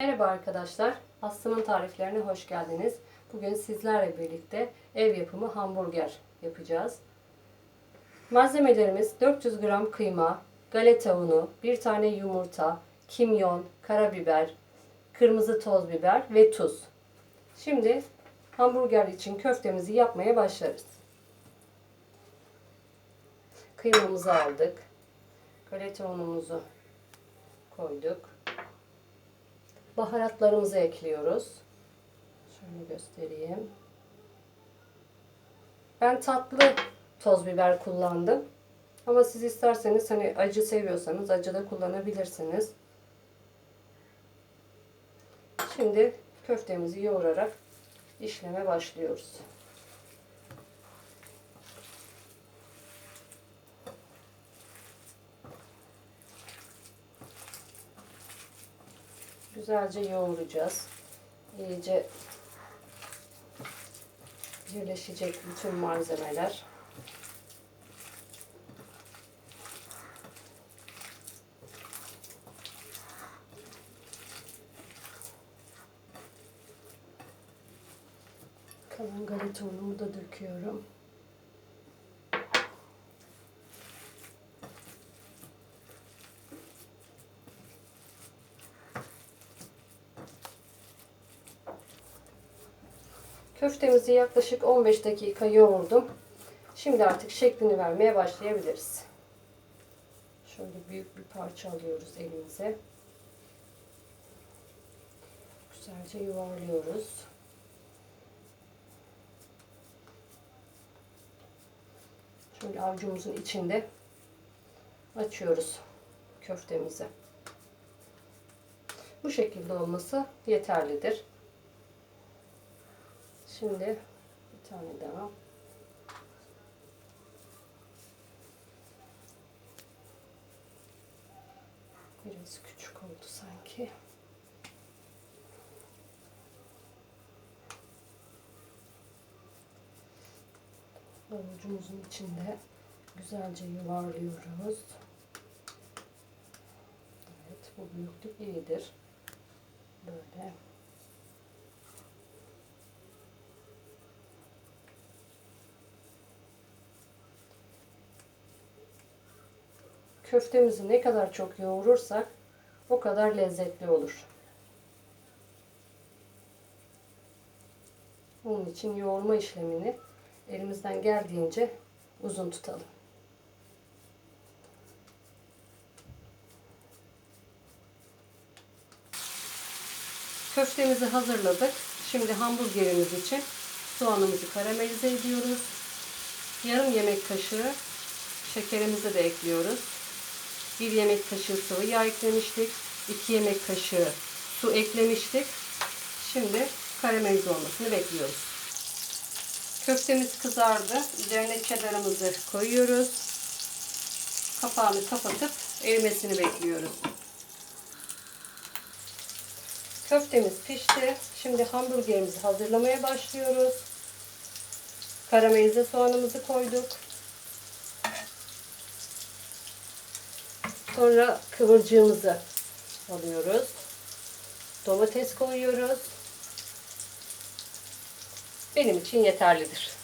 Merhaba arkadaşlar, Aslı'nın tariflerine hoş geldiniz. Bugün sizlerle birlikte ev yapımı hamburger yapacağız. Malzemelerimiz 400 gram kıyma, galeta unu, bir tane yumurta, kimyon, karabiber, kırmızı toz biber ve tuz. Şimdi hamburger için köftemizi yapmaya başlarız. Kıymamızı aldık. Galeta unumuzu koyduk. Baharatlarımızı ekliyoruz. Şöyle göstereyim. Ben tatlı toz biber kullandım. Ama siz isterseniz hani acı seviyorsanız acı da kullanabilirsiniz. Şimdi köftemizi yoğurarak işleme başlıyoruz. Güzelce yoğuracağız. İyice birleşecek bütün malzemeler. Kalan galeta unumu da döküyorum. Köftemizi yaklaşık 15 dakika yoğurdum. Şimdi artık şeklini vermeye başlayabiliriz. Şöyle büyük bir parça alıyoruz elimize. Güzelce yuvarlıyoruz. Şöyle avucumuzun içinde açıyoruz köftemizi. Bu şekilde olması yeterlidir. Şimdi bir tane daha. Biraz küçük oldu sanki. Avucumuzun içinde güzelce yuvarlıyoruz. Evet, bu büyüklük iyidir. Böyle. Köftemizi ne kadar çok yoğurursak o kadar lezzetli olur. Onun için yoğurma işlemini elimizden geldiğince uzun tutalım. Köftemizi hazırladık. Şimdi hamburgerimiz için soğanımızı karamelize ediyoruz. Yarım yemek kaşığı şekerimizi de ekliyoruz. 1 yemek kaşığı sıvı yağ eklemiştik. 2 yemek kaşığı su eklemiştik. Şimdi karamelize olmasını bekliyoruz. Köftemiz kızardı. Üzerine cheddar'ımızı koyuyoruz. Kapağını kapatıp erimesini bekliyoruz. Köftemiz pişti. Şimdi hamburgerimizi hazırlamaya başlıyoruz. Karamelize soğanımızı koyduk. Sonra kıvırcığımızı alıyoruz. Domates koyuyoruz. Benim için yeterlidir.